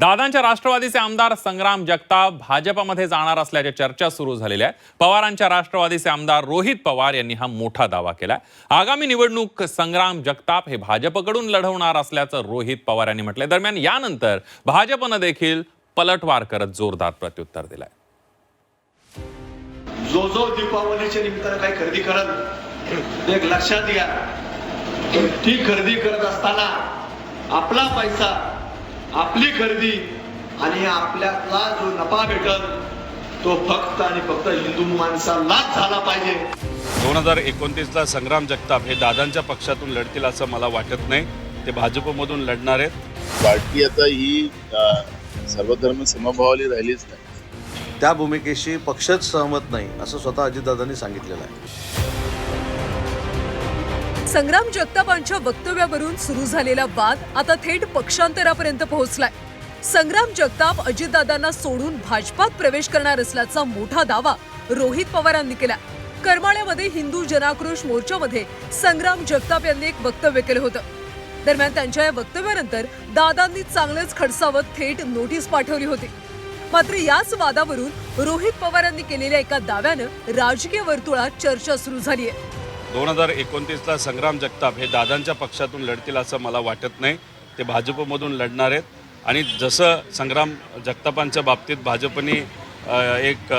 दादांच्या राष्ट्रवादीचे आमदार संग्राम जगताप भाजपमध्ये जाणार असल्याच्या चर्चा सुरू झालेल्या आहेत. पवारांच्या राष्ट्रवादीचे आमदार रोहित पवार यांनी हा मोठा दावा केला आगामी निवडणूक संग्राम जगताप हे भाजपकडून लढवणार असल्याचं रोहित पवार यांनी म्हटलंय. दरम्यान यानंतर भाजपनं देखील पलटवार करत जोरदार प्रत्युत्तर दिलंय. जो जो दीपावलीच्या निमित्तानं काही खरेदी करत एक लक्षात घ्या. ती खरेदी करत असताना आपला पैसा आपली खरेदी आणि आपल्याला जो नफा भेटल तो फक्त आणि फक्त हिंदू माणसालाच झाला पाहिजे. दोन हजार एकोणतीसला संग्राम जगताप हे दादांच्या पक्षातून लढतील असं मला वाटत नाही. ते भाजपमधून लढणार आहेत. पार्टी आता ही सर्वधर्म समभावाली राहिलीच नाही. त्या भूमिकेशी पक्षच सहमत नाही असं स्वतः अजितदादांनी सांगितलेलं आहे. संग्राम जगतापांच्या वक्तव्यावरून सुरू झालेला वाद आता थेट पक्षांतरापर्यंत पोहोचलाय. संग्राम जगताप अजितदादांना सोडून भाजपात प्रवेश करणार असल्याचा मोठा दावा रोहित पवारांनी केला करमाळ्यामध्ये हिंदू जनाक्रोश मोर्चामध्ये संग्राम जगताप यांनी एक वक्तव्य केलं होतं. दरम्यान त्यांच्या या वक्तव्यानंतर दादांनी चांगलंच खडसावत थेट नोटीस पाठवली होती. मात्र याच वादावरून रोहित पवारांनी केलेल्या एका दाव्यानं राजकीय वर्तुळात चर्चा सुरू झाली आहे दोन हजार एकोणतीसला संग्राम जगताप हे दादांच्या पक्षातून लढतील असं मला वाटत नाही. ते भाजपमधून लढणार आहेत. आणि जसं संग्राम जगतापांच्या बाबतीत भाजपने एक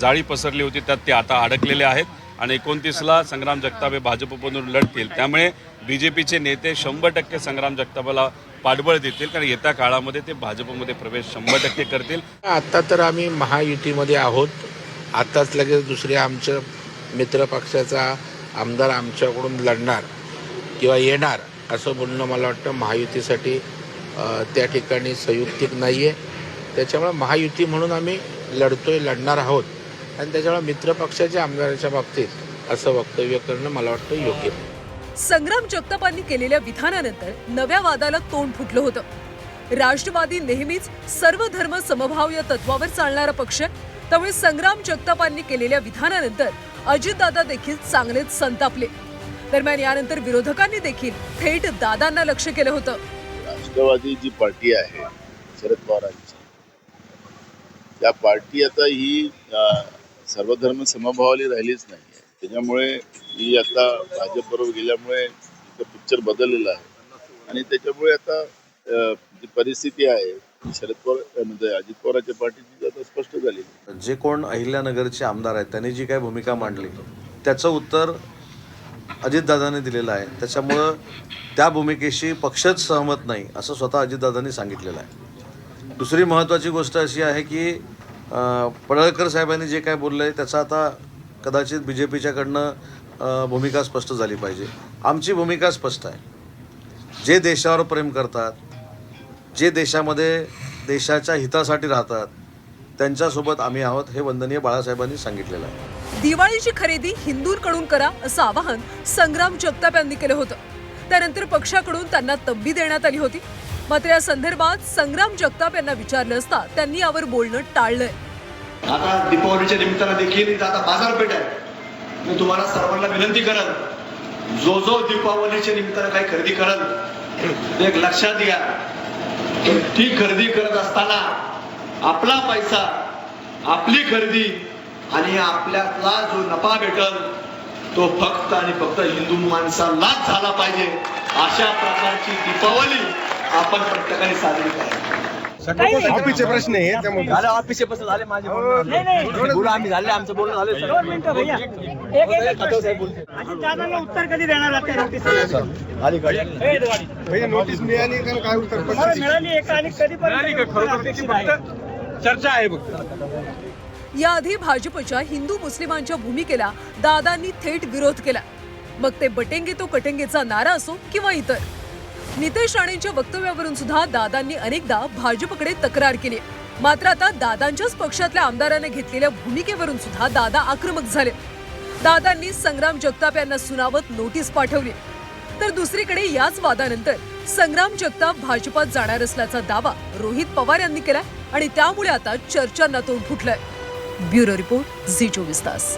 जाळी पसरली होती त्यात ते आता अडकलेले आहेत. आणि एकोणतीसला संग्राम जगताप हे भाजपमधून लढतील. त्यामुळे बी जे पीचे नेते शंभर टक्के संग्राम जगतापाला पाठबळ देतील. कारण येत्या काळामध्ये ते भाजपमध्ये प्रवेश शंभर टक्के करतील. आत्ता तर आम्ही महायुतीमध्ये आहोत. आत्ताच लगेच दुसरे आमच्या मित्र पक्षाचा आमदार आमच्याकडून लढणार किंवा येणार असं बोलणं मला वाटतं महायुतीसाठी त्या ठिकाणी संयुक्तिक नाही आहे त्याच्यामुळं महायुती म्हणून आम्ही लढतोय लढणार आहोत. आणि त्याच्यामुळे मित्र पक्षाच्या आमदाराच्या बाबतीत असं वक्तव्य करणं मला वाटतं योग्य. संग्राम जगतापांनी केलेल्या विधानानंतर नव्या वादाला तोंड फुटलं होतं. राष्ट्रवादी नेहमीच सर्व धर्म समभाव या तत्वावर चालणारा पक्ष त्यामुळे संग्राम जगतापांनी केलेल्या विधानानंतर अजितदादा देखील चांगलेच संतापले. दरम्यान यानंतर विरोधकांनी देखील थेट दादांना लक्ष केलं होतं. राष्ट्रवादी जी पार्टी आहे शरद पवारांची त्या पार्टी आता ही सर्वधर्म समभावाली राहिलीच नाही त्याच्यामुळे ही आता भाजप बरोबर गेल्यामुळे पिक्चर बदललेला आहे. आणि त्याच्यामुळे आता जी परिस्थिती आहे ती शरद पवार म्हणजे अजित पवारांच्या पार्टीची आता स्पष्ट झालेली जे कोण अहिल्यानगरचे आमदार आहेत त्यांनी जी काही भूमिका मांडली त्याचं उत्तर अजितदादांनी दिलेलं आहे. त्याच्यामुळं त्या भूमिकेशी पक्षच सहमत नाही असं स्वतः अजितदादांनी सांगितलेलं आहे. दुसरी महत्त्वाची गोष्ट अशी आहे की पडळकर साहेबांनी जे काय बोललं आहे त्याचा आता कदाचित बी जे पीच्याकडनं भूमिका स्पष्ट झाली पाहिजे. आमची भूमिका स्पष्ट आहे. जे देशावर प्रेम करतात जे देशामध्ये देशाच्या हितासाठी राहतात त्यांच्यासोबत आम्ही आहोत हे वंदनीय बाळासाहेबांनी सांगितलेलं आहे. दिवाळीची खरेदी हिंदूंकडून करा असं आवाहन संग्राम जगताप यांनी केलं होतं. त्यानंतर पक्षाकडून त्यांना तंबी देण्यात आली होती. मात्र या संदर्भात संग्राम जगताप यांना विचारलं असता त्यांनी यावर बोलणं टाळलंय. आता दीपावलीच्या निमित्तानं देखील आता बाजारपेठ आहे. मी तुम्हाला सर्वांना विनंती करत जो जो दीपावलीच्या निमित्तानं काही खरेदी करत एक लक्षात घ्या. ती खरेदी करत असताना आपला पैसा आपली खरेदी आणि आपल्याला जो नफा भेटल तो फक्त आणि फक्त हिंदू माणसालाच झाला पाहिजे. अशा प्रकारची दीपावली आपण प्रत्येकाने साजरी करावी. ऑफिसचे प्रश्न आहे त्यामुळे झालं ऑफिसचे बस झाले माझे आम्ही झाले आमचं बोलणं झालं दोन मिनिटं भैया. एक एक प्रश्न दादांना उत्तर कधी देणार आता नोटीस मिळाली काय उत्तर? मिळाली कधी चर्चा आहे बघ. याआधी भाजपच्या हिंदू मुस्लिमांच्या भूमिकेला दादांनी थेट विरोध केला. मग ते बटेंगे तो कटेंगेचा नारा असो किंवा इतर. नितेश राणेंच्या वक्तव्यावरून सुद्धा दादांनी अनेकदा भाजपकडे तक्रार केली. मात्र आता दादांच्याच पक्षातल्या आमदाराने घेतलेल्या भूमिकेवरून सुद्धा दादा आक्रमक झाले. दादांनी संग्राम जगताप यांना सुनावत नोटीस पाठवली. तर दुसरीकडे याच वादानंतर संग्राम जगताप भाजपात जाणार असल्याचा दावा रोहित पवार यांनी केला आणि त्यामुळे आता चर्चांना तोंड फुटलंय. ब्युरो रिपोर्ट झी चोवीस तास.